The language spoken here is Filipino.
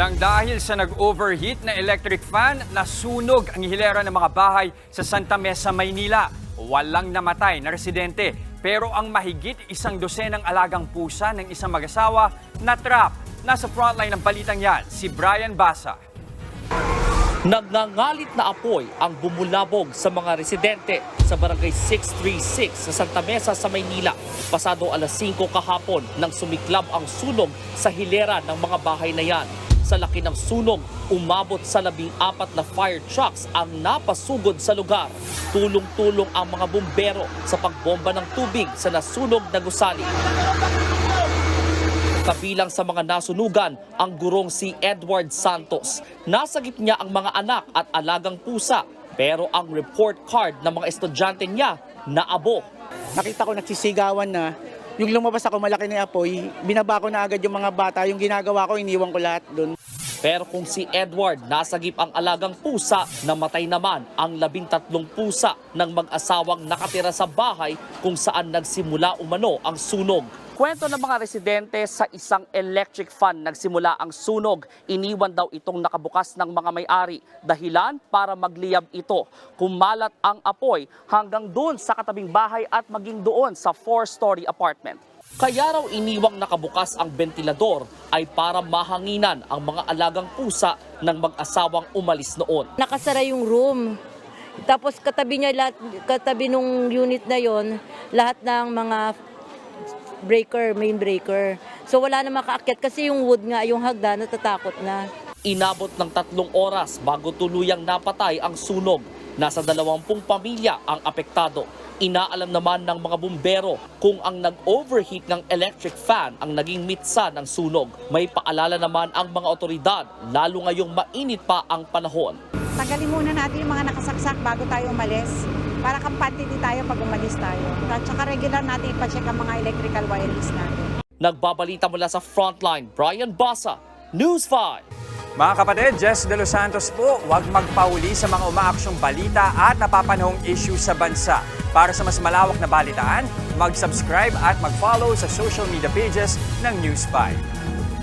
Nang dahil sa nag-overheat na electric fan, nasunog ang hilera ng mga bahay sa Santa Mesa, Maynila. Walang namatay na residente, pero ang mahigit isang dosenang alagang pusa ng isang mag-asawa na trap. Nasa frontline ng balitang yan, si Brian Basa. Nagngangalit na apoy ang bumulabog sa mga residente sa barangay 636 sa Santa Mesa sa Maynila. Pasado alas 5 kahapon nang sumiklab ang sunog sa hilera ng mga bahay na yan. Sa laki ng sunog, umabot sa labing apat na fire trucks ang napasugod sa lugar. Tulong-tulong ang mga bumbero sa pagbomba ng tubig sa nasunog na gusali. Kabilang sa mga nasunugan ang gurong si Edward Santos. Nasagip niya ang mga anak at alagang pusa pero ang report card ng mga estudyante niya naabo. Nakita ko nagsisigawan na. Yung lumabas ako malaki na apoy, binaba ko na agad yung mga bata. Yung ginagawa ko, iniwan ko lahat doon. Pero kung si Edward nasagip ang alagang pusa, namatay naman ang labing tatlong pusa ng mag-asawang nakatira sa bahay kung saan nagsimula umano ang sunog. Kwento ng mga residente sa isang electric fan nagsimula ang sunog. Iniwan daw itong nakabukas ng mga may-ari. Dahilan para magliyab ito. Kumalat ang apoy hanggang doon sa katabing bahay at maging doon sa four-story apartment. Kaya raw iniwang nakabukas ang ventilador ay para mahanginan ang mga alagang pusa ng mag-asawang umalis noon. nakasara yung room. Tapos katabi niya lahat, katabi nung unit na yon, lahat ng mga breaker, main breaker. So wala na makaakyat kasi yung wood nga, yung hagdan, natatakot na. Inabot ng tatlong oras bago tuluyang napatay ang sunog. Nasa dalawampung pamilya ang apektado. Inaalam naman ng mga bumbero kung ang nag-overheat ng electric fan ang naging mitsa ng sunog. May paalala naman ang mga otoridad, lalo ngayong mainit pa ang panahon. Tanggalin muna natin yung mga nakasaksak bago tayo umalis. Para kampante din tayo pag umalis tayo. At saka regular natin ipacheck ang mga electrical wireless natin. Nagbabalita mula sa Frontline, Brian Basa, News 5. Mga kapatid, Jess De Los Santos po, huwag magpauli sa mga umaaksyong balita at napapanahong issue sa bansa. Para sa mas malawak na balitaan, mag-subscribe at mag-follow sa social media pages ng News 5.